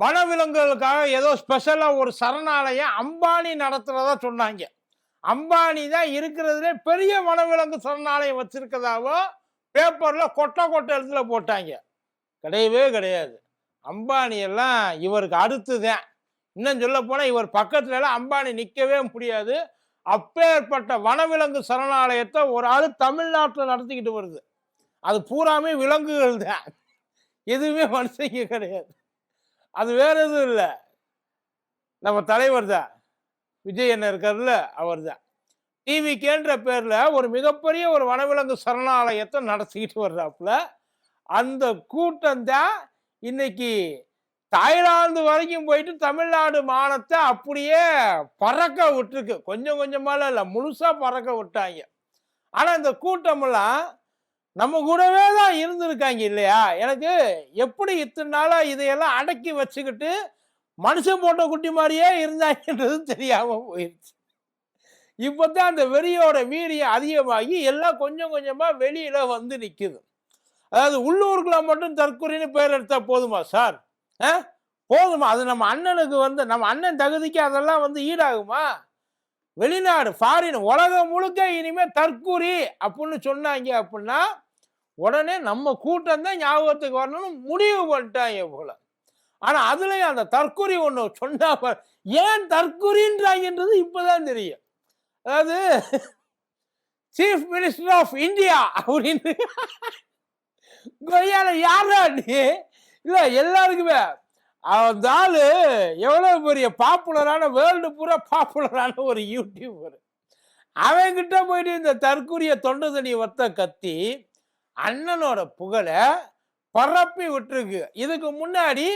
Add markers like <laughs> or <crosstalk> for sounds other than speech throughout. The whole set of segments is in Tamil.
வனவிலங்குகளுக்காக ஏதோ ஸ்பெஷலாக ஒரு சரணாலயம் அம்பானி நடத்துகிறதா சொன்னாங்க. அம்பானி தான் இருக்கிறதுலே பெரிய வனவிலங்கு சரணாலயம் வச்சுருக்கதாவோ பேப்பரில் கொட்டை கொட்டை இடத்துல போட்டாங்க. கிடையவே கிடையாது. அம்பானி எல்லாம் இவருக்கு அடுத்து தான் இன்னும் சொல்ல போனால் இவர் பக்கத்துல எல்லாம் அம்பானி நிற்கவே முடியாது. அப்பேற்பட்ட வனவிலங்கு சரணாலயத்தை ஒரு ஆள் தமிழ்நாட்டில் நடத்திக்கிட்டு வருது. அது பூராமே விலங்குகள் தான் எதுவுமே மனுஷங்க கிடையாது. அது வேற எதுவும் இல்லை. நம்ம தலைவர் தான். விஜய் என்ன இருக்கார்ல அவர் தான். டிவிக்கேன்ற பேரில் ஒரு மிகப்பெரிய ஒரு வனவிலங்கு சரணாலயத்தை நடத்திக்கிட்டு வர்றாப்புல. அந்த கூட்டம் தான் இன்னைக்கு தாய்லாந்து வரைக்கும் போயிட்டு தமிழ்நாடு மானத்தை அப்படியே பறக்க விட்டுருக்கு. கொஞ்சம் கொஞ்சமால இல்லை முழுசாக பறக்க விட்டாங்க. ஆனால் இந்த கூட்டமெல்லாம் நம்ம கூடவே தான் இருந்திருக்காங்க இல்லையா? எனக்கு எப்படி இத்தனை நாளாக இதையெல்லாம் அடக்கி வச்சுக்கிட்டு மனுஷன் போட்ட குட்டி மாதிரியே இருந்தாங்கன்றது தெரியாமல் போயிடுச்சு இப்போ தான் அந்த வெறியோட வீரியம் அதிகமாகி எல்லாம் கொஞ்சம் கொஞ்சமாக வெளியில் வந்து நிற்குது அதாவது உள்ளூருக்குள்ள மட்டும் தற்கொலைன்னு பேர் எடுத்தால் போதுமா சார்? ஆ? போதுமா? அது நம்ம அண்ணனுக்கு வந்து நம்ம அண்ணன் தகுதிக்கு அதெல்லாம் வந்து ஈடாகுமா? வெளிநாடு ஃபாரின் உலகம் முழுக்க இனிமேல் தற்கூரி அப்படின்னு சொன்னாங்க அப்படின்னா உடனே நம்ம கூட்டம் தான் ஞாபகத்துக்கு வரணும்னு முடிவு பண்ணிட்டாங்க போல. ஆனா அதுலயும் அந்த தற்கூரி ஒன்று சொன்னா ஏன் தற்கூரின்றாங்கன்றது இப்பதான் தெரியும். அதாவது சீஃப் மினிஸ்டர் ஆஃப் இந்தியா அப்படின்னு கொய்யால யாரா நீ? இல்ல எல்லாருக்குமே. அந்த ஆள் எவ்வளோ பெரிய பாப்புலரான வேர்ல்டு பூரா பாப்புலரான ஒரு யூடியூபர் அவன்கிட்ட போயிட்டு இந்த தற்கூரிய தொண்டு தனி ஒத்த கத்தி அண்ணனோட புகழை பரப்பி விட்டுருக்கு. இதுக்கு முன்னாடி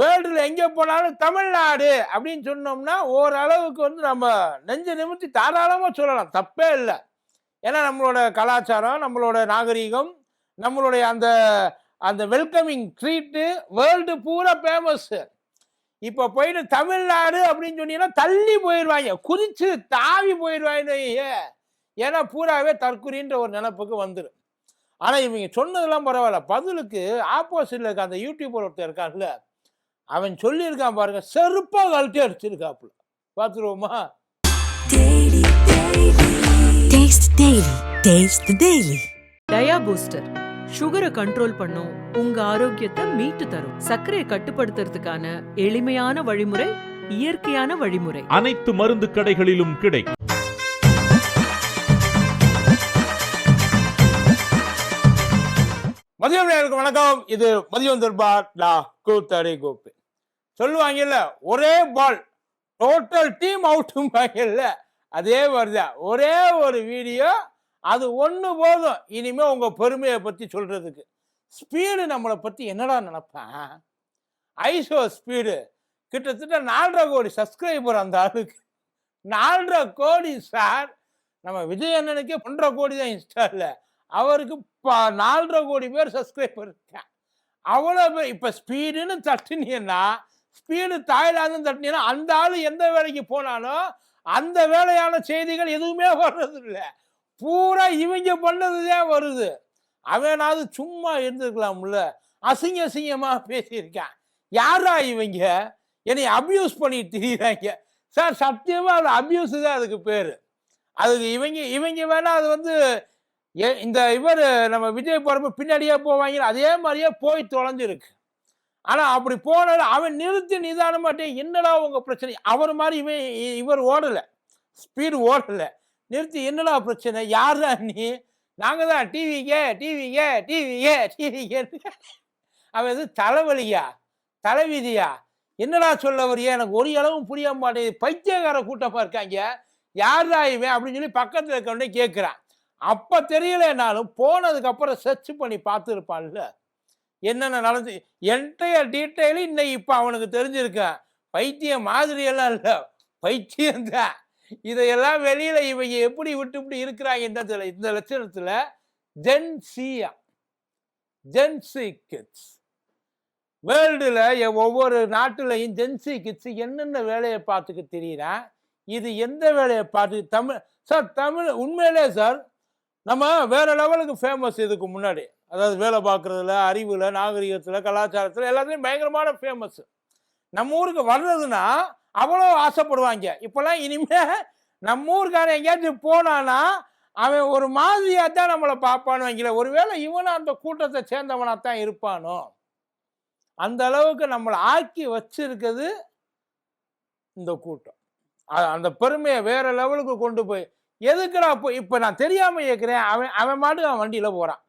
வேர்ல்டில் எங்கே போனாலும் தமிழ்நாடு அப்படின்னு சொன்னோம்னா ஓரளவுக்கு வந்து நம்ம நெஞ்ச நிமித்தி தாராளமாக சொல்லலாம். தப்பே இல்லை. ஏன்னா நம்மளோட கலாச்சாரம் நம்மளோட நாகரீகம் நம்மளுடைய அந்த அந்த வெல்கமிங் ட்ரீட்டு வேர்ல்டு பூரா ஃபேமஸ்ஸு இப்போ போயிட்டு தமிழ்நாடு அப்படின்னு சொன்னீங்கன்னா தள்ளி போயிடுவாங்க. குதிச்சு தாவி போயிடுவாங்க. ஏன்னா பூராவே தற்குறின்ற ஒரு நினப்புக்கு வந்துடும் ஆனால் இவங்க சொன்னதெல்லாம் பரவாயில்ல. பதிலுக்கு ஆப்போசிட்ல இருக்க அந்த யூடியூபர் ஒருத்தர் இருக்கான்ல அவன் சொல்லியிருக்கான் பாருங்க செருப்பா கழட்டி அடிச்சிருக்காப்புல. பார்த்துருவோமா. டயா பூஸ்டர் சுகரை கண்ட்ரோல் பண்ணும் உங்க ஆரோக்கியத்தை மீட்டு தரும். சர்க்கரையை கட்டுப்படுத்துறதுக்கான எளிமையான வழிமுறை இயற்கையான வழிமுறை. அனைத்து மருந்து கடைகளிலும் கிடைக்கும். மதியம் நேருக்கு வணக்கம். இது மதியம் தர்பார் லா கூத்தடி கோப்பு சொல்லுவாங்கல்ல ஒரே பால் டோட்டல் டீம் அவுட்டும்பாங்கல்ல அதே மாதிரிதான். ஒரே ஒரு வீடியோ அது ஒன்று போதும். இனிமேல் உங்கள் பெருமையை பற்றி சொல்கிறதுக்கு ஸ்பீடு நம்மளை பற்றி என்னடா நினப்பேன்? ஐசோ ஸ்பீடு கிட்டத்தட்ட நாலரை கோடி சப்ஸ்கிரைபர் அந்த ஆளுக்கு. நாலரை கோடி சார் நம்ம விஜய் அண்ணனுக்கே ஒன்றரை கோடி தான் இன்ஸ்டாவில் அவருக்கு ப- நாலரை கோடி பேர் சப்ஸ்கிரைபர் இருக்கான் அவ்வளோ பேர் இப்போ ஸ்பீடுன்னு தட்டினீங்கன்னா ஸ்பீடு தாய்லாந்து தட்டினீங்கன்னா அந்த ஆள் எந்த வேலைக்கு போனாலும் அந்த வேலையான செய்திகள் எதுவுமே வர்றது இல்லை பூரா இவங்க பண்ணதுதே வருது. அவனாவது சும்மா இருந்திருக்கலாம்ல. அசிங்க அசிங்கமாக பேசியிருக்கான். யாரா இவங்க? என்னை அபியூஸ் பண்ணிட்டு திரியிறாங்க சார் சத்தியமாக அது அபியூஸ் தான் அதுக்கு பேர். அதுக்கு இவங்க இவங்க வேணால் அது வந்து ஏ- இந்த இவர் நம்ம விஜய் போறப்ப பின்னாடியே போவாங்க அதே மாதிரியே போய் தொலைஞ்சிருக்கு. ஆனால் அப்படி போனது அவன் நிறுத்தி நிதானமாட்டே என்னடா உங்கள் பிரச்சனை? அவர் மாதிரி இவன் இ- இவர் ஓடலை. ஸ்பீடு ஓடலை. நிறுத்தி என்னடா பிரச்சனை? யார் தான் நீ? நாங்கள் தான். டிவிக்கே டிவிக்கே டிவிக்கே டிவிக்கே. அவன் எது தலைவலியா? தலைவிதியா? என்னடா சொல்ல வரியா? எனக்கு ஒரு அளவும் புரிய மாட்டேங்குது. பைத்தியக்கார கூட்டமாக இருக்காங்க. தான் இவன்? அப்படின்னு சொல்லி பக்கத்தில் இருக்கவனே கேட்குறான் அப்போ தெரியலனாலும் போனதுக்கு அப்புறம் சர்ச் பண்ணி பார்த்துருப்பான்ல. என்னென்ன நடந்து என்டையர் டீட்டெயிலும் இன்னைக்கு இப்போ அவனுக்கு தெரிஞ்சிருக்கேன் பைத்தியம் மாதிரியெல்லாம் இல்லை. பைத்தியம் தான். இதையெல்லாம் வெளியில் இவங்க எப்படி விட்டு இப்படி இருக்கிறாங்க இந்த தெரியல. இந்த லட்சணத்தில்? ஜென்சியா ஜென்சி கிட்ஸ் வேர்ல்டில் ஒவ்வொரு நாட்டிலையும் ஜென்சி கிட்ஸ் என்னென்ன வேலையை பார்த்துக்க தெரியுறேன் இது எந்த வேலையை பார்த்து தமிழ் சார் தமிழ் உண்மையிலே சார் நம்ம வேற லெவலுக்கு ஃபேமஸ் இதுக்கு முன்னாடி. அதாவது வேலை பார்க்குறதுல அறிவில் நாகரிகத்தில் கலாச்சாரத்தில் எல்லாத்துலேயும் பயங்கரமான ஃபேமஸ் நம்ம ஊருக்கு வர்றதுன்னா அவ்வளோ ஆசைப்படுவாங்க. இப்போல்லாம் இனிமேல் நம்ம ஊருக்காரன் எங்கேயாச்சும் போனானா அவன் ஒரு மாதிரியாக தான் நம்மளை பார்ப்பான்னு வைக்கல ஒருவேளை இவனும் அந்த கூட்டத்தை சேர்ந்தவனாக தான் இருப்பானோ? அந்த அளவுக்கு நம்மளை ஆக்கி வச்சிருக்கிறது இந்த கூட்டம். அது அந்த பெருமையை வேற லெவலுக்கு கொண்டு போய் எதுக்குடா இப்போ இப்போ நான் தெரியாமல் கேட்குறேன் அவன் அவன் மாட்டு அவன் வண்டியில் போகிறான்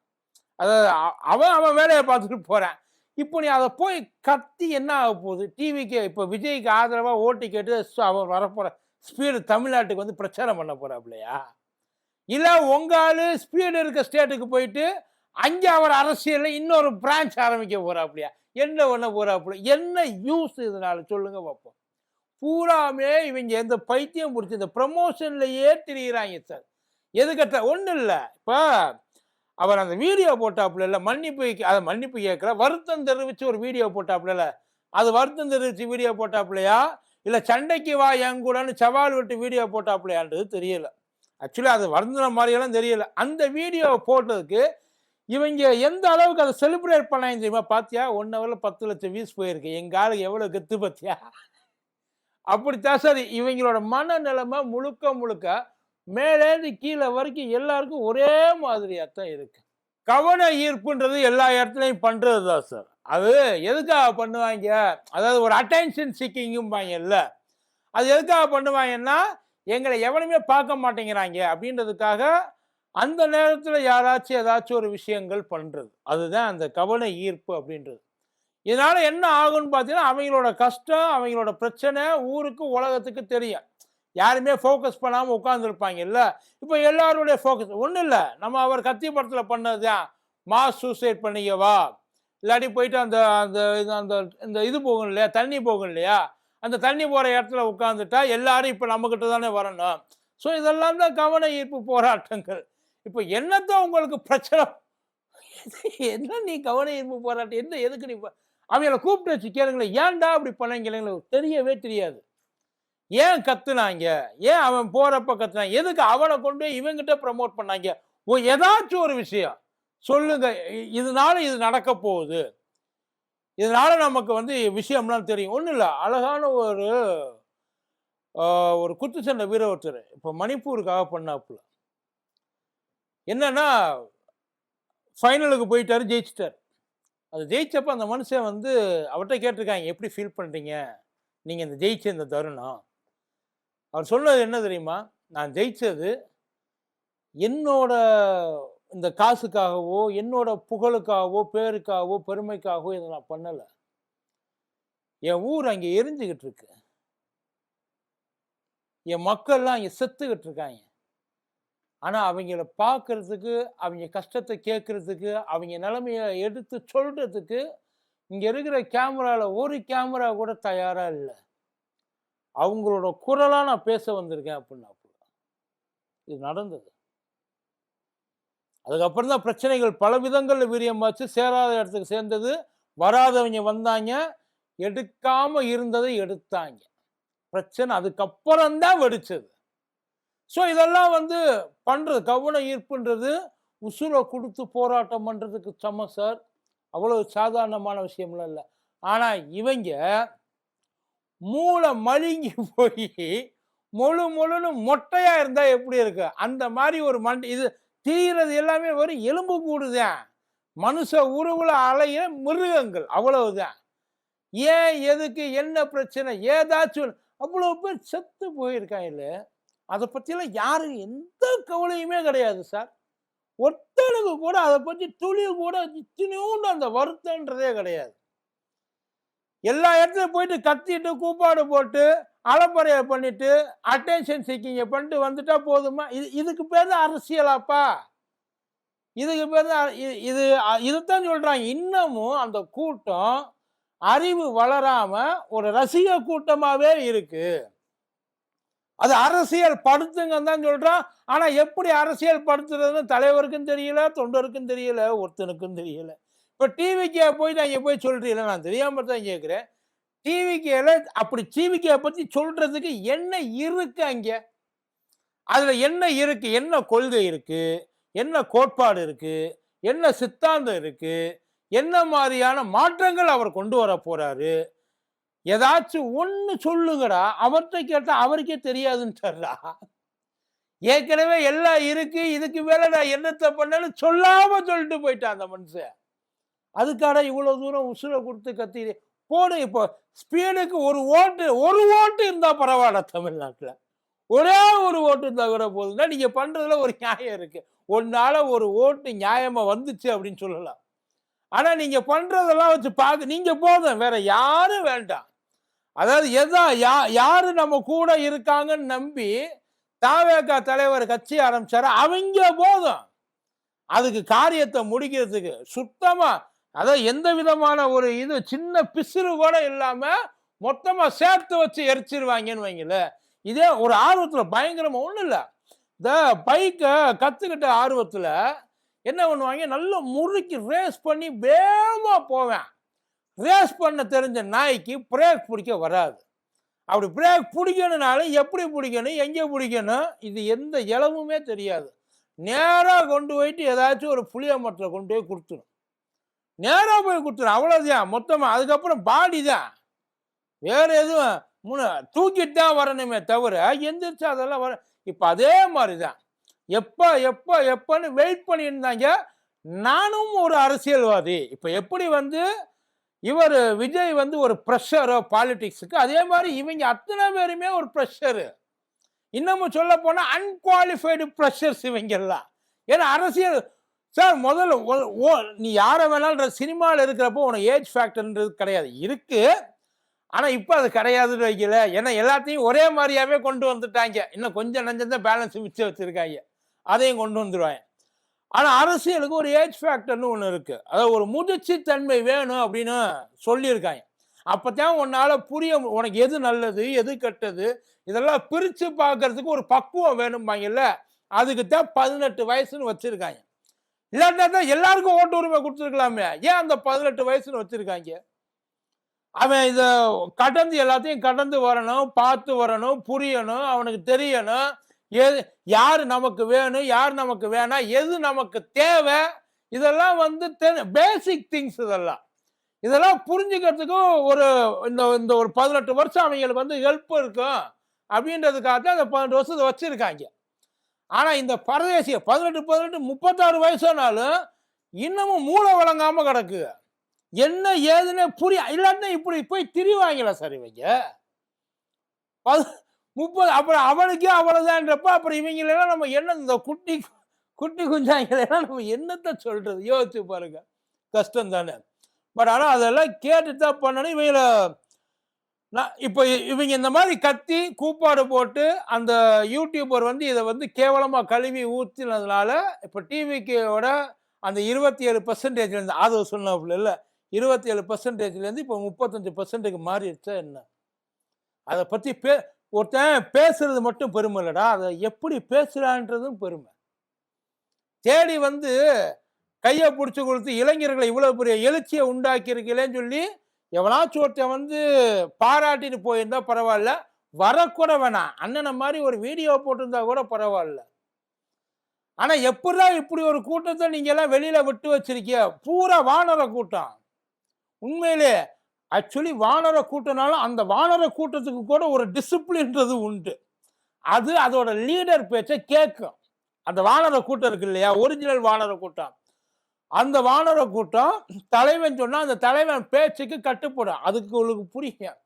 அதாவது அவன் அவன் வேலையை பார்த்துட்டு போகிறான் இப்போ நீ அதை போய் கத்தி என்ன ஆக போகுது? டிவிக்கு இப்போ விஜய்க்கு ஆதரவாக ஓட்டு கேட்டு அவன் வரப்போகிற ஸ்பீடு தமிழ்நாட்டுக்கு வந்து பிரச்சாரம் பண்ண போகிறாப்லையா இல்லை உங்க ஸ்பீடு இருக்க ஸ்டேட்டுக்கு போயிட்டு அங்கே அவர் அரசியலில் இன்னொரு பிரான்ச் ஆரம்பிக்க போகிறாப்லையா என்ன பண்ண போகிறாப்புல என்ன யூஸ் இதனால்? சொல்லுங்கள் பார்ப்போம் பூராமே இவங்க எந்த பைத்தியம் பிடிச்சி இந்த ப்ரமோஷன்லையே திரிகிறாங்க சார் எதுக்கட்ட ஒன்றும் இல்லை. இப்போ அவர் அந்த வீடியோ போட்டாப்புல இல்லை மன்னிப்பு அதை மன்னிப்பு கேட்குற வருத்தம் தெரிவித்து ஒரு வீடியோ போட்டாப்புல அது வருத்தம் தெரிவித்து வீடியோ போட்டாப்புலையா? இல்லை சண்டைக்கு வா என் கூடன்னு சவால் விட்டு வீடியோ போட்டாப்புலையான்றது தெரியல. ஆக்சுவலி அது வருந்தின மாதிரியெல்லாம் தெரியல. அந்த வீடியோ போட்டதுக்கு இவங்க எந்த அளவுக்கு அதை செலிப்ரேட் பண்ணாங்க தெரியுமா? பார்த்தியா ஒன் ஹவரில் பத்து லட்சம் வியூஸ் போயிருக்கு. எங்கள் ஆளுக்கு எவ்வளோ கெத்து பார்த்தியா அப்படித்தான் சார். இவங்களோட மனநிலைமை முழுக்க முழுக்க மேலேந்து கீழே வரைக்கும் எல்லாருக்கும் ஒரே மாதிரியாக தான் இருக்கு. கவன ஈர்ப்புன்றது எல்லா இடத்துலையும் பண்ணுறது தான் சார். அது எதுக்காக பண்ணுவாங்க? அதாவது ஒரு அட்டென்ஷன் சீக்கிங்கும்பாங்கல்ல அது எதுக்காக பண்ணுவாங்கன்னா எங்களை எவனுமே பார்க்க மாட்டேங்கிறாங்க அப்படின்றதுக்காக அந்த நேரத்தில் யாராச்சும் ஏதாச்சும் ஒரு விஷயங்கள் பண்ணுறது அதுதான் அந்த கவன ஈர்ப்பு அப்படின்றது. இதனால் என்ன ஆகும்னு பார்த்தீங்கன்னா அவங்களோட கஷ்டம் அவங்களோட பிரச்சனை ஊருக்கு உலகத்துக்கு தெரியும். யாருமே ஃபோக்கஸ் பண்ணாமல் உட்காந்துருப்பாங்கல்ல இப்போ எல்லாருடைய ஃபோக்கஸ் ஒன்றும் இல்லை. நம்ம அவர் கத்தி படத்தில் பண்ணது தான். மாஸ் சூசைட் பண்ணிக்கவா? இல்லாட்டி போயிட்டு அந்த அந்த இது- அந்த இந்த இது போகும் இல்லையா? தண்ணி போகும் இல்லையா? அந்த தண்ணி போகிற இடத்துல உட்காந்துட்டா எல்லாரும் இப்போ நம்மக்கிட்ட தானே வரணும். ஸோ இதெல்லாம் தான் கவன ஈர்ப்பு போராட்டங்கள். இப்போ என்னத்தான் உங்களுக்கு பிரச்சனை? <laughs> என்ன நீ கவன ஈர்ப்பு போராட்டம்? என்ன எதுக்கு நீ அவங்கள கூப்பிட்டு வச்சு கேளுங்களேன். ஏன்டா அப்படி பண்ணீங்களே தெரியவே தெரியாது. ஏன் கத்துனாங்க? ஏன் அவன் போறப்ப கத்துனாங்க எதுக்கு அவனை கொண்டு இவங்கிட்ட ப்ரமோட் பண்ணாங்க? ஓ ஏதாச்சும் ஒரு விஷயம். சொல்லுங்க. இதனால இது நடக்க போகுது. இதனால நமக்கு வந்து விஷயம்லாம் தெரியும். ஒன்றும் இல்லை. அழகான ஒரு ஒரு குத்துச்சண்டை வீர ஒருத்தர். இப்போ மணிப்பூருக்காக பண்ணாப்புல. என்னன்னா ஃபைனலுக்கு போயிட்டாரு ஜெயிச்சிட்டார். அது ஜெயிச்சப்ப அந்த மனுஷன் வந்து அவர்கிட்ட கேட்டிருக்காங்க எப்படி ஃபீல் பண்ணுறீங்க நீங்கள் இந்த ஜெயிச்ச இந்த தருணம். அவர் சொன்னது என்ன தெரியுமா? நான் ஜெயிச்சது என்னோட இந்த காசுக்காகவோ என்னோட புகழுக்காகவோ பேருக்காகவோ பெருமைக்காகவோ இதை நான் பண்ணலை. என் ஊர் அங்கே எரிஞ்சுக்கிட்டு இருக்கு. என் மக்கள்லாம் அங்கே செத்துக்கிட்டு இருக்காங்க. ஆனால் அவங்கள பார்க்கறதுக்கு அவங்க கஷ்டத்தை கேட்குறதுக்கு அவங்க நிலமையை எடுத்து சொல்கிறதுக்கு இங்கே இருக்கிற கேமராவில் ஒரு கேமரா கூட தயாராக இல்லை. அவங்களோட குரலாக நான் பேச வந்திருக்கேன் அப்படின்னா இது நடந்தது. அதுக்கப்புறம் தான் பிரச்சனைகள் பல விதங்களில் வீரியமாச்சு சேராத இடத்துக்கு சேர்ந்தது. வராதவங்க வந்தாங்க. எடுக்காமல் இருந்ததை எடுத்தாங்க. பிரச்சனை அதுக்கப்புறம் தான் வெடிச்சது. ஸோ இதெல்லாம் வந்து பண்ணுறது கவன ஈர்ப்புன்றது உசுரை கொடுத்து போராட்டம் பண்ணுறதுக்கு சம சார் அவ்வளோ சாதாரணமான விஷயம்லாம் இல்லை. ஆனால் இவங்க மூளை மழுங்கி போய் முழு முழுன்னு மொட்டையாக இருந்தால் எப்படி இருக்கு? அந்த மாதிரி ஒரு மண் இது தீயிறது எல்லாமே ஒரு எலும்பு கூடுதான் மனுஷ உருவில் அலைய மிருகங்கள் அவ்வளவுதான் ஏன் எதுக்கு என்ன பிரச்சனை ஏதாச்சும் அவ்வளோ பேர் செத்து போயிருக்காங்க அதை பற்றியெல்லாம் யாரும் எந்த கவலையுமே கிடையாது சார். ஒருத்தனுக்கு கூட அதை பற்றி துளி கூட இத்தனையோண்டு அந்த வருத்தன்றதே கிடையாது. எல்லா இடத்துலையும் போயிட்டு கத்திட்டு கூப்பாடு போட்டு அலப்பறையை பண்ணிட்டு அட்டென்ஷன் சீக்கிங்க பண்ணிட்டு வந்துட்டா போதுமா? இது இதுக்கு பேர் தான் அரசியலாப்பா. இதுக்கு பேர் தான் இது- இது இதுதான் சொல்கிறாங்க இன்னமும் அந்த கூட்டம் அறிவு வளராமல் ஒரு ரசிக கூட்டமாகவே இருக்குது அது அரசியல் படுத்துங்கன்னு தான் சொல்கிறான் ஆனால் எப்படி அரசியல் படுத்துறதுன்னு தலைவருக்கும் தெரியல தொண்டருக்கும் தெரியல ஒருத்தனுக்கும் தெரியல. இப்போ டிவிக்கே போய் நான் இங்கே போய் சொல்கிறீங்கள நான் தெரியாமல் தான் கேட்குறேன் டிவிக்கேல அப்படி டிவிக்கே பற்றி சொல்கிறதுக்கு என்ன இருக்குது அங்கே? அதில் என்ன இருக்குது என்ன கொள்கை இருக்குது என்ன கோட்பாடு இருக்குது என்ன சித்தாந்தம் இருக்குது என்ன மாதிரியான மாற்றங்கள் அவர் கொண்டு வர போகிறாரு ஏதாச்சும் ஒன்று சொல்லுங்கடா. அவர்கிட்ட கேட்டால் அவருக்கே தெரியாதுன்னுட்டாரா ஏற்கனவே எல்லாம் இருக்கு. இதுக்கு மேலே நான் என்னத்தை பண்ணேன்னு சொல்லாம சொல்லிட்டு போயிட்டான் அந்த மனுஷன். அதுக்காக இவ்வளோ தூரம் உசுரை கொடுத்து கத்தி போடு இப்போ. ஸ்பீடுக்கு ஒரு ஓட்டு ஒரு ஓட்டு இருந்தால் பரவாயில்ல தமிழ்நாட்டில். ஒரே ஒரு ஓட்டு இருந்தால் கூட போதுன்னா நீங்கள் பண்ணுறதுல ஒரு நியாயம் இருக்குது ஒன்றால் ஒரு ஓட்டு நியாயமாக வந்துச்சு அப்படின்னு சொல்லலாம். ஆனால் நீங்கள் பண்ணுறதெல்லாம் வச்சு பார்க்க நீங்கள் போதும். வேற யாரும் வேண்டாம். அதாவது எதா யா யாரு நம்ம கூட இருக்காங்கன்னு நம்பி தாவேகா தலைவர் கட்சி ஆரம்பிச்சாரு அவங்க போதும். அதுக்கு காரியத்தை முடிக்கிறதுக்கு சுத்தமா அதாவது எந்த விதமான ஒரு இது சின்ன பிசுறு கூட இல்லாம மொத்தமா சேர்த்து வச்சு எரிச்சிருவாங்கன்னு வைங்கள இதே ஒரு ஆர்வத்துல பயங்கரமா ஒண்ணும் இல்லை. இந்த பைக்கை கத்துக்கிட்ட ஆர்வத்துல என்ன பண்ணுவாங்க நல்லா முறுக்கி ரேஸ் பண்ணி வேகமாக போவேன். ரேஸ் பண்ண தெரிஞ்ச நாய்க்கு பிரேக் பிடிக்க வராது. அப்படி பிரேக் பிடிக்கணுனாலும் எப்படி பிடிக்கணும் எங்கே பிடிக்கணும் இது எந்த இளவுமே தெரியாது. நேராக கொண்டு போயிட்டு ஏதாச்சும் ஒரு புளிய மரத்தில் கொண்டு போய் கொடுத்துடும் நேராக போய் கொடுத்துடும் அவ்வளோதான் மொத்தமாக அதுக்கப்புறம் பாடி தான். வேறு எதுவும் முன்ன தூக்கிட்டு தான் வரணுமே தவிர எந்திரிச்சு அதெல்லாம் வர இப்போ அதே மாதிரி தான் எப்போ எப்போ எப்போன்னு வெயிட் பண்ணியிருந்தாங்க. நானும் ஒரு அரசியல்வாதி. இப்போ எப்படி வந்து இவர் விஜய் வந்து ஒரு ப்ரெஷரோ பாலிடிக்ஸுக்கு அதே மாதிரி இவங்க அத்தனை பேருமே ஒரு ப்ரெஷரு இன்னமும் சொல்ல போனால் அன்குவாலிஃபைடு ப்ரெஷர்ஸ் இவங்கெல்லாம். ஏன்னா அரசியல் சார் முதல்ல ஓ- நீ யாரை வேணாலும் சினிமாவில் இருக்கிறப்போ உனக்கு ஏஜ் ஃபேக்டர்ன்றது கிடையாது. இருக்குது ஆனால் இப்போ அது கிடையாதுன்னு வைக்கல. ஏன்னா எல்லாத்தையும் ஒரே மாதிரியாவே கொண்டு வந்துட்டாங்க. இன்னும் கொஞ்சம் நஞ்சம் தான் பேலன்ஸ் மிச்சம் வச்சுருக்காங்க. அதையும் கொண்டு வந்துடுவாங்க ஆனால் அரசியலுக்கு ஒரு ஏஜ் ஃபேக்டர்னு ஒன்று இருக்குது அதாவது ஒரு முதிர்ச்சி தன்மை வேணும் அப்படின்னு சொல்லியிருக்காங்க. அப்போ தான் உன்னால் புரிய உனக்கு எது நல்லது எது கெட்டது இதெல்லாம் பிரித்து பார்க்கறதுக்கு ஒரு பக்குவம் வேணும்பாங்கல்ல அதுக்கு தான் பதினெட்டு வயசுன்னு வச்சுருக்காங்க. இல்லாட்டா தான் எல்லாருக்கும் ஓட்டு உரிமை கொடுத்துருக்கலாமே. ஏன் அந்த பதினெட்டு வயசுன்னு வச்சுருக்காங்க? அவன் இதை கடந்து எல்லாத்தையும் கடந்து வரணும் பார்த்து வரணும் புரியணும் அவனுக்கு தெரியணும். எது யார் நமக்கு வேணும் யார் நமக்கு வேணாம் எது நமக்கு தேவை இதெல்லாம் வந்து பேசிக் திங்ஸ் இதெல்லாம். இதெல்லாம் புரிஞ்சுக்கிறதுக்கும் ஒரு இந்த இந்த ஒரு பதினெட்டு வருஷம் அவங்களுக்கு வந்து ஹெல்ப் இருக்கும் அப்படின்றதுக்காக தான் அந்த பதினெட்டு வருஷத்தை வச்சுருக்காங்க. ஆனால் இந்த பரதேசிய பதினெட்டு பதினெட்டு முப்பத்தாறு வயசானாலும் இன்னமும் மூளை வழங்காமல் கிடக்கு என்ன ஏதுன்னு புரிய இல்லாட்டினா இப்படி போய் திரிவாங்களா சார் இவங்க? பது முப்பது அப்புறம் அவனுக்கே அவ்வளோதான்றப்ப அப்புறம் இவங்களெல்லாம் நம்ம என்ன இந்த குட்டி குட்டி குஞ்சாங்களெல்லாம் நம்ம என்னத்தை சொல்கிறது யோசிச்சு பாருங்க. கஷ்டம் தானே. பட் ஆனால் அதெல்லாம் கேட்டு தான் பண்ணணும். இவங்கள நான் இப்போ இவங்க இந்த மாதிரி கத்தி கூப்பாடு போட்டு அந்த யூடியூபர் வந்து இதை வந்து கேவலமாக கழுவி ஊற்றினதுனால இப்போ டிவிக்கோட அந்த இருபத்தி ஏழு பர்சன்டேஜ்லேருந்து அது சொன்னாப்புல இல்லை இருபத்தி ஏழு பர்சன்டேஜ்லேருந்து இப்போ முப்பத்தஞ்சு பர்சன்ட்டுக்கு மாறிடுச்சா என்ன? அதை பற்றி பே ஒருத்தன் பேசுறது மட்டும் பெருமை இல்லைடா. அதை எப்படி பேசுகிறான்றதும் பெருமை. தேடி வந்து கையை பிடிச்சி கொடுத்து இளைஞர்களை இவ்வளோ பெரிய எழுச்சியை உண்டாக்கியிருக்கலேன்னு சொல்லி எவனாச்சும் ஒருத்தன் வந்து பாராட்டிட்டு போயிருந்தா பரவாயில்ல. வரக்கூட வேணாம் அண்ணனை மாதிரி ஒரு வீடியோ போட்டிருந்தா கூட பரவாயில்ல. ஆனால் எப்படிதான் இப்படி ஒரு கூட்டத்தை நீங்க எல்லாம் விட்டு வச்சிருக்கிய? பூரா வானர கூட்டம். உண்மையிலே ஆக்சுவலி வானர கூட்டம்னாலும் அந்த வானர கூட்டத்துக்கு கூட ஒரு டிசிப்ளின்றது உண்டு. அது அதோட லீடர் பேச்சை கேட்கும் அந்த வானர கூட்டம் இருக்கு இல்லையா? ஒரிஜினல் வானர கூட்டம். அந்த வானர கூட்டம் தலைவன் சொன்னால் அந்த தலைவன் பேச்சுக்கு கட்டுப்படும். அதுக்கு உங்களுக்கு புரியும்.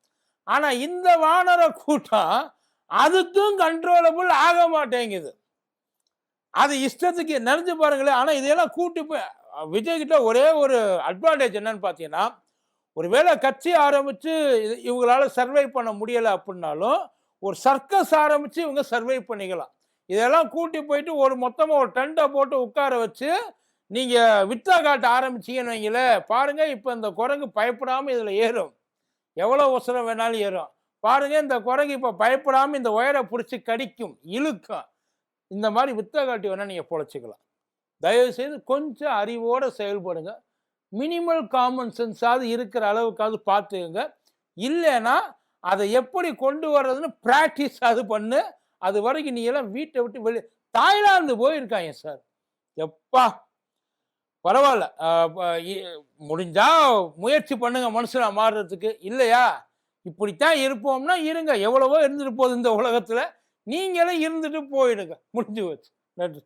ஆனால் இந்த வானர கூட்டம் அதுக்கும் கண்ட்ரோலபிள் ஆக மாட்டேங்குது. அது இஷ்டத்துக்கு நினைஞ்சு பாருங்களேன். ஆனால் இதையெல்லாம் கூட்டி போய் விஜய்கிட்ட ஒரே ஒரு அட்வான்டேஜ் என்னன்னு பார்த்தீங்கன்னா ஒருவேளை கட்சி ஆரம்பித்து இது- இவங்களால சர்வை பண்ண முடியலை அப்படின்னாலும் ஒரு சர்க்கஸ் ஆரம்பித்து இவங்க சர்வை பண்ணிக்கலாம். இதெல்லாம் கூட்டி போயிட்டு ஒரு மொத்தமாக ஒரு டெண்டை போட்டு உட்கார வச்சு நீங்கள் வித்தா காட்ட ஆரம்பிச்சீங்கன்னு வைங்களேன் பாருங்கள் இப்போ இந்த குரங்கு பயப்படாமல் இதில் ஏறும். எவ்வளோ உசரம் வேணாலும் ஏறும். பாருங்கள் இந்த குரங்கு இப்போ பயப்படாமல் இந்த ஒயரை பிடிச்சி கடிக்கும் இழுக்கும். இந்த மாதிரி வித்தா காட்டி வேணால் நீங்கள் பொழைச்சிக்கலாம். தயவுசெய்து கொஞ்சம் அறிவோடு செயல்படுங்கள் மினிமல் காமன் சென்ஸாவது இருக்கிற அளவுக்காவது பார்த்துக்கோங்க. இல்லைன்னா அதை எப்படி கொண்டு வர்றதுன்னு ப்ராக்டிஸ் அது பண்ணு. அது வரைக்கும் நீ எல்லாம் வீட்டை விட்டு வெளியே தாய்லாந்து போயிருக்காங்க சார் எப்பா! பரவாயில்ல. இ- முடிஞ்சா முயற்சி பண்ணுங்க மனுஷனா மாறுறதுக்கு. இல்லையா? இப்படித்தான் இருப்போம்னா இருங்க. எவ்வளவோ இருந்துட்டு போகுது இந்த உலகத்தில். நீங்களே இருந்துட்டு போயிடுங்க. முடிஞ்சு வச்சு நன்றி.